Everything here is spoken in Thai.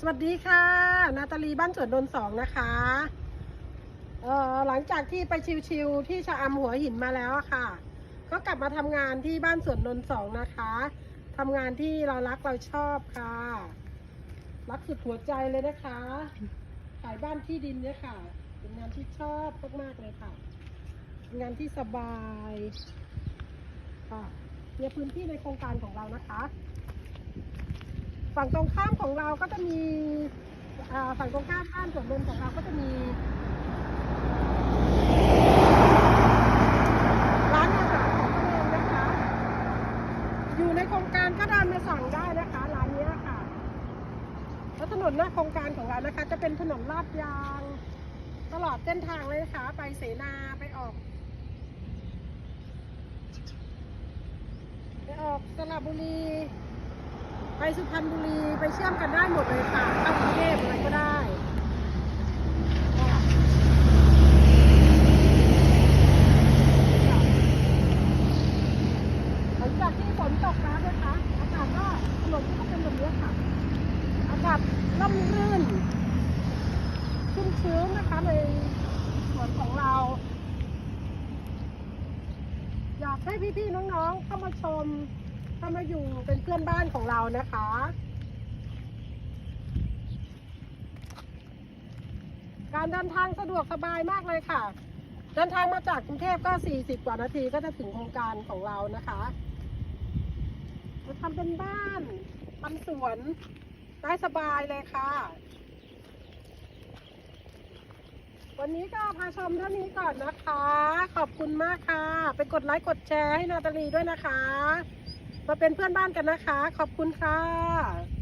สวัสดีค่ะ นาตาลีบ้านสวนนนท์สองนะคะเอ่อหลังจากที่ไปชิวๆที่ชะอำหัวหินมาแล้วค่ะ ก็กลับมาทำงานที่บ้านสวนนนท์สองนะคะทำงานที่เรารักเราชอบค่ะ รักสุดหัวใจเลยนะคะขายบ้านที่ดินเนี่ยค่ะ เป็นงานที่ชอบมากๆเลยค่ะเป็นงานที่สบายค่ะเนี่ยพื้นที่ในโครงการของเรานะคะ ฝั่งตรงข้ามของเราก็จะมีฝั่งตรงข้ามข้ามสวนนนของเราก็จะมี ร้านอาหารของตัวเองนะคะ อยู่ในโครงการก็เดินมาสั่งได้นะคะร้านนี้ค่ะแล้วถนนหน้าโครงการของเรานะคะ จะเป็นถนนลาดยาง ตลอดเส้นทางเลยนะคะ ไปเสนาไปออกไปออกสระบุรี ไปสุพรรณบุรีไปเชื่อมกันได้หมดเลยค่ะเข้ากรุงเทพอะไรก็ได้ค่ะหลังจากที่ฝนตกแล้วนะคะอากาศก็ถนนก็เป็นแบบนี้ค่ะ อากาศร่มรื่นชุ่มชื้นนะคะในสวนของเรา อยากให้พี่ๆน้องๆเข้ามาชม เข้ามาอยู่เป็นเพื่อนบ้านของเรานะคะ การเดินทางสะดวกสบายมากเลยค่ะ เดินทางมาจากกรุงเทพก็ 40 กว่านาทีก็จะถึงโครงการของเรานะคะเราทำเป็นบ้านทำสวนได้สบายเลยค่ะ วันนี้ก็พาชมเท่านี้ก่อนนะคะ ขอบคุณมากค่ะ ไปกดไลค์กดแชร์ให้นาตาลีด้วยนะคะ มาเป็นเพื่อนบ้านกันนะคะ ขอบคุณค่ะ